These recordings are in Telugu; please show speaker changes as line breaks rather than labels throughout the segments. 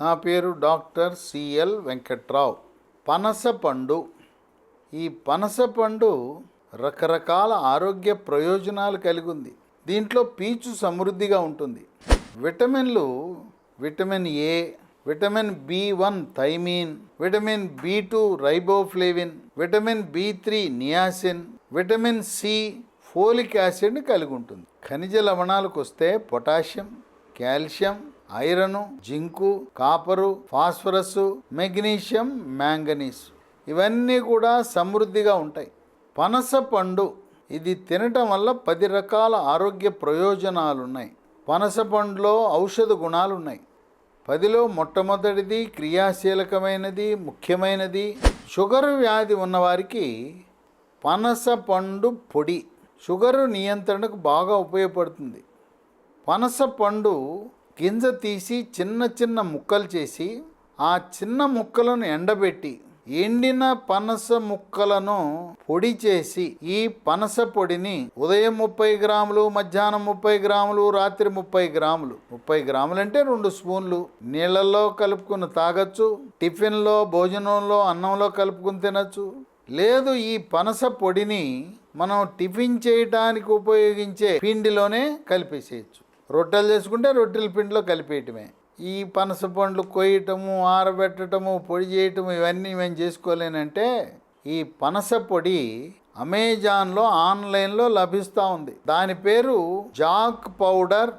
నా పేరు డాక్టర్ సిఎల్ వెంకట్రావు. పనసపండు ఈ పనసపండు రకరకాల ఆరోగ్య ప్రయోజనాలు కలిగి ఉంది దీంట్లో పీచు సమృద్ధిగా ఉంటుంది. విటమిన్లు vitamin A vitamin B one thiamine vitamin B two riboflavin vitamin B three niacin vitamin C folic యాసిడ్ని కలిగి ఉంటుంది. ఖనిజ లవణాలకు వస్తే potassium calcium iron zinc copper phosphorus magnesium manganese ఇవన్నీ కూడా సమృద్ధిగా ఉంటాయి. పనస పండు ఇది తినటం వల్ల పది రకాల ఆరోగ్య ప్రయోజనాలు ఉన్నాయి పనస పండులో ఔషధ గుణాలు ఉన్నాయి పదిలో మొట్టమొదటిది క్రియాశీలకమైనది ముఖ్యమైనది. షుగర్ వ్యాధి ఉన్నవారికి పనస పండు పొడి. షుగరు నియంత్రణకు బాగా ఉపయోగపడుతుంది. పనస పండు గింజ తీసి చిన్న చిన్న ముక్కలు చేసి ఆ చిన్న ముక్కలను ఎండబెట్టి ఎండిన పనస ముక్కలను పొడి చేసి ఈ పనస పొడిని ఉదయం ముప్పై గ్రాములు మధ్యాహ్నం ముప్పై గ్రాములు రాత్రి ముప్పై గ్రాములు. ముప్పై గ్రాములు అంటే రెండు స్పూన్లు. నీళ్ళల్లో కలుపుకుని తాగొచ్చు. టిఫిన్లో భోజనంలో అన్నంలో కలుపుకుని తినచ్చు. లేదు ఈ పనస పొడిని మనం టిఫిన్ చేయడానికి ఉపయోగించే పిండిలోనే కలిపేసేయచ్చు. రొట్టెలు చేసుకుంటే రొట్టెల పిండిలో కలిపేయటమే. ఈ పనస పండ్లు కొయ్యటము ఆరబెట్టడము పొడి చేయటము ఇవన్నీ మేము చేసుకోలేనంటే ఈ పనస పొడి అమెజాన్లో ఆన్లైన్లో లభిస్తూ ఉంది. దాని పేరు jack powder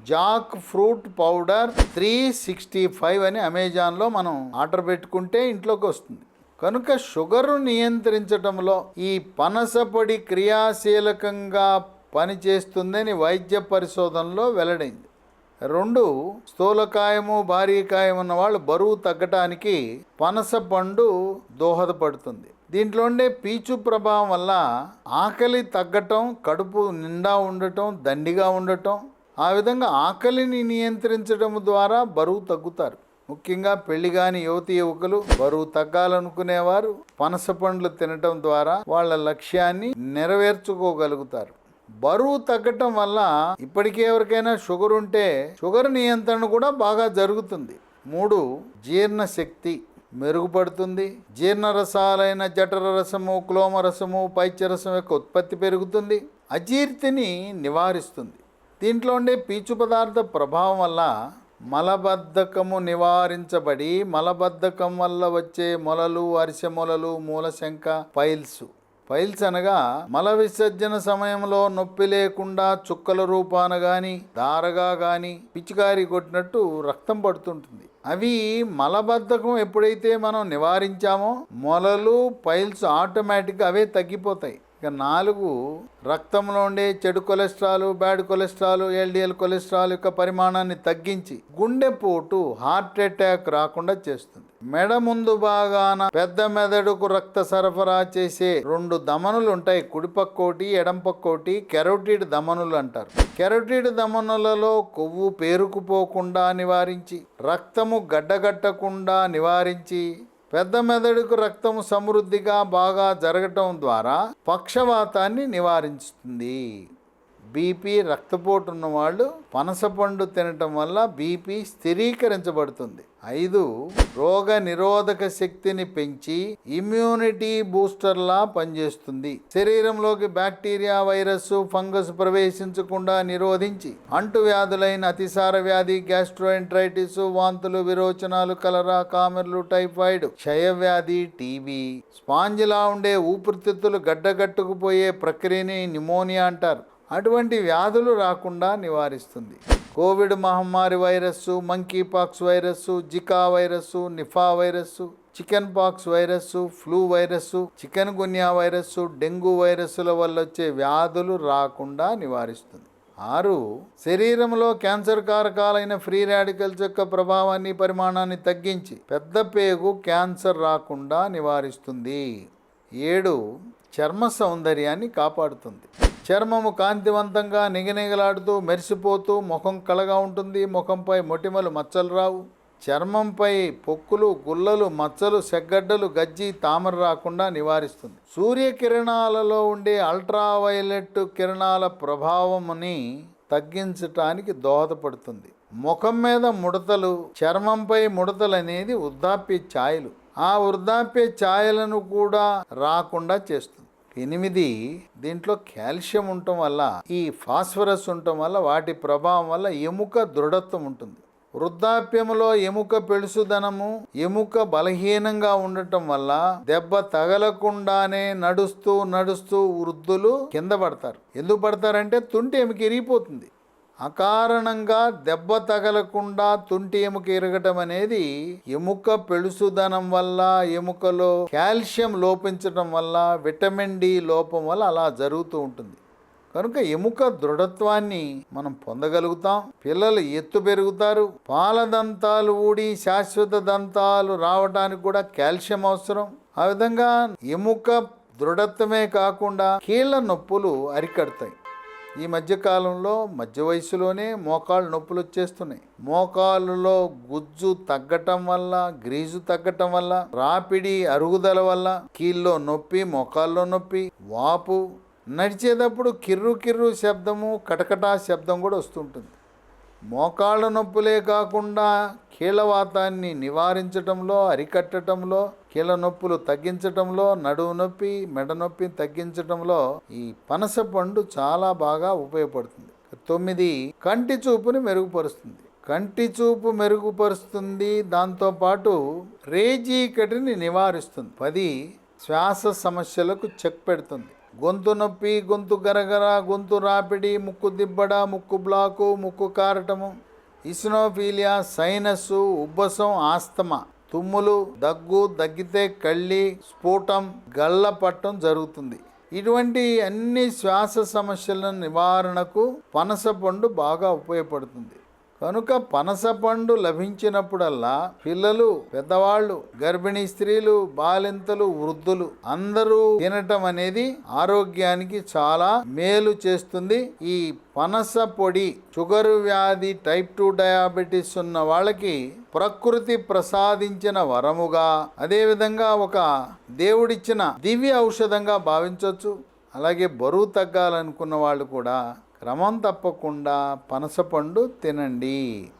jackfruit powder three sixty five అని అమెజాన్లో మనం ఆర్డర్ పెట్టుకుంటే ఇంట్లోకి వస్తుంది. కనుక షుగరు నియంత్రించడంలో ఈ పనస పొడి క్రియాశీలకంగా పనిచేస్తుందని వైద్య పరిశోధనలో వెల్లడైంది. రెండు స్థూలకాయము భారీకాయం ఉన్న వాళ్ళు బరువు తగ్గటానికి పనస పండు దోహదపడుతుంది. దీంట్లో ఉండే పీచు ప్రభావం వల్ల ఆకలి తగ్గటం కడుపు నిండా ఉండటం దండిగా ఉండటం ఆ విధంగా ఆకలిని నియంత్రించడం ద్వారా బరువు తగ్గుతారు. ముఖ్యంగా పెళ్ళి కాని యువతి యువకులు బరువు తగ్గాలనుకునేవారు పనస పండ్లు తినటం ద్వారా వాళ్ళ లక్ష్యాన్ని నెరవేర్చుకోగలుగుతారు. బరువు తగ్గటం వల్ల ఇప్పటికే ఎవరికైనా షుగర్ ఉంటే షుగర్ నియంత్రణ కూడా బాగా జరుగుతుంది. మూడు జీర్ణశక్తి మెరుగుపడుతుంది. జీర్ణరసాలైన జఠర రసము క్లోమ రసము పైత్యరసం యొక్క ఉత్పత్తి పెరుగుతుంది. అజీర్తిని నివారిస్తుంది. దీంట్లో ఉండే పీచు పదార్థ ప్రభావం వల్ల మలబద్ధకము నివారించబడి మలబద్ధకం వల్ల వచ్చే మొలలు అరిసె మొలలు మూలశంక పైల్స్ పైల్స్ అనగా మల విసర్జన సమయంలో నొప్పి లేకుండా చుక్కల రూపాన గాని దారగా గాని పిచికారి కొట్టినట్టు రక్తం పడుతుంటుంది. అవి మలబద్ధకం ఎప్పుడైతే మనం నివారించామో మొలలు పైల్స్ ఆటోమేటిక్గా అవే తగ్గిపోతాయి. ఇక నాలుగు రక్తంలో ఉండే చెడు cholesterol bad cholesterol LDL cholesterol యొక్క పరిమాణాన్ని తగ్గించి గుండెపోటు హార్ట్ అటాక్ రాకుండా చేస్తుంది. మెడ ముందు భాగాన పెద్ద మెదడుకు రక్త సరఫరా చేసే రెండు దమనులు ఉంటాయి. కుడిపక్కోటి ఎడంపక్కోటి కెరోటిడ్ దమనులు అంటారు. కెరోటిడ్ దమనులలో కొవ్వు పేరుకుపోకుండా నివారించి రక్తము గడ్డగట్టకుండా నివారించి పెద్ద మెదడుకు రక్తం సమృద్ధిగా బాగా జరగటం ద్వారా పక్షవాతాన్ని నివారిస్తుంది బీపీ రక్తపోటు ఉన్నవాళ్ళు పనసపండు తినటం వల్ల బీపీ స్థిరీకరించబడుతుంది. ఐదు రోగ నిరోధక శక్తిని పెంచి ఇమ్యూనిటీ బూస్టర్లా పనిచేస్తుంది. శరీరంలోకి బ్యాక్టీరియా వైరస్ ఫంగస్ ప్రవేశించకుండా నిరోధించి అంటువ్యాధులైన అతిసార వ్యాధి గ్యాస్ట్రోఎంట్రైటిస్ వాంతులు విరోచనాలు కలరా కామెర్లు టైఫాయిడ్ క్షయవ్యాధి టీబీ. స్పాంజిలా ఉండే ఊపిరితిత్తులు గడ్డగట్టుకుపోయే ప్రక్రియని నిమోనియా అంటారు. అటువంటి వ్యాధులు రాకుండా నివారిస్తుంది. కోవిడ్ మహమ్మారి virus monkey pox virus Zika virus Nipah virus chicken pox virus flu virus chikungunya virus dengue వైరస్సుల వల్ల వచ్చే వ్యాధులు రాకుండా నివారిస్తుంది. ఆరు శరీరంలో క్యాన్సర్ కారకాలైన ఫ్రీ రాడికల్స్ యొక్క ప్రభావాన్ని పరిమాణాన్ని తగ్గించి పెద్ద పేగు క్యాన్సర్ రాకుండా నివారిస్తుంది. ఏడు చర్మ సౌందర్యాన్ని కాపాడుతుంది. చర్మము కాంతివంతంగా నిగనిగలాడుతూ మెరిసిపోతూ ముఖం కళగా ఉంటుంది. ముఖంపై మొటిమలు మచ్చలు రావు. చర్మంపై పొక్కులు గుల్లలు మచ్చలు సెగ్గడ్డలు గజ్జి తామర రాకుండా నివారిస్తుంది. సూర్యకిరణాలలో ఉండే అల్ట్రావైలెట్ కిరణాల ప్రభావముని తగ్గించటానికి దోహదపడుతుంది. ముఖం మీద ముడతలు చర్మంపై ముడతలు అనేది వృద్ధాప్య ఛాయలు. ఆ వృద్ధాప్య ఛాయలను కూడా రాకుండా చేస్తుంది. ఎనిమిది దీంట్లో కాల్షియం ఉండటం వల్ల ఈ ఫాస్ఫరస్ ఉండటం వల్ల వాటి ప్రభావం వల్ల ఎముక దృఢత్వం ఉంటుంది. వృద్ధాప్యములో ఎముక పెడుసుదనము ఎముక బలహీనంగా ఉండటం వల్ల దెబ్బ తగలకుండానే నడుస్తూ నడుస్తూ వృద్ధులు కింద పడతారు. ఎందుకు పడతారంటే తుంటి ఎముక ఇరిగిపోతుంది. అకారణంగా దెబ్బ తగలకుండా తుంటి ఎముక ఇరగటం అనేది ఎముక పెళుసుదనం వల్ల ఎముకలో కాల్షియం లోపించడం వల్ల విటమిన్ డి లోపం వల్ల అలా జరుగుతూ ఉంటుంది. కనుక ఎముక దృఢత్వాన్ని మనం పొందగలుగుతాం. పిల్లలు ఎత్తు పెరుగుతారు. పాల దంతాలు ఊడి శాశ్వత దంతాలు రావడానికి కూడా కాల్షియం అవసరం. ఆ విధంగా ఎముక దృఢత్వమే కాకుండా కీళ్ళ నొప్పులు అరికడతాయి. ఈ మధ్య కాలంలో మధ్య వయసులోనే మోకాళ్ళు నొప్పులు వచ్చేస్తున్నాయి. మోకాళ్ళలో గుజ్జు తగ్గటం వల్ల గ్రీజు తగ్గటం వల్ల రాపిడి అరుగుదల వల్ల కీళ్ళలో నొప్పి మోకాల్లో నొప్పి వాపు నడిచేటప్పుడు కిర్రు కిర్రు శబ్దము కటకటా శబ్దం కూడా వస్తుంటుంది. మోకాళ్ళ నొప్పులే కాకుండా కీళ్ళవాతాన్ని నివారించటంలో అరికట్టడంలో కీళ్ళ నొప్పులు తగ్గించటంలో నడుము నొప్పి మెడ నొప్పి తగ్గించటంలో ఈ పనస పండు చాలా బాగా ఉపయోగపడుతుంది. తొమ్మిది కంటి చూపుని మెరుగుపరుస్తుంది. కంటి చూపు మెరుగుపరుస్తుంది దాంతోపాటు రేజీకటిని నివారిస్తుంది. పది శ్వాస సమస్యలకు చెక్ పెడుతుంది. గొంతు నొప్పి గొంతు గరగర గొంతు రాపిడి ముక్కు దిబ్బడ ముక్కు బ్లాకు ముక్కు కారటము ఇసినోఫీలియా సైనస్సు ఉబ్బసం ఆస్తమా తుమ్ములు దగ్గు దగ్గితే కళ్ళి స్ఫోటం గళ్ళ పట్టం జరుగుతుంది. ఇటువంటి అన్ని శ్వాస సమస్యల నివారణకు పనస పండు బాగా ఉపయోగపడుతుంది. కనుక పనస పండు లభించినప్పుడల్లా పిల్లలు పెద్దవాళ్ళు గర్భిణీ స్త్రీలు బాలింతలు వృద్ధులు అందరూ తినటం అనేది ఆరోగ్యానికి చాలా మేలు చేస్తుంది. ఈ పనస పొడి షుగర్ వ్యాధి టైప్ టూ డయాబెటీస్ ఉన్న వాళ్ళకి ప్రకృతి ప్రసాదించిన వరముగా అదేవిధంగా ఒక దేవుడిచ్చిన దివ్య ఔషధంగా భావించవచ్చు అలాగే బరువు తగ్గాలనుకున్న వాళ్ళు కూడా క్రమం తప్పకుండా పనసపండు తినండి.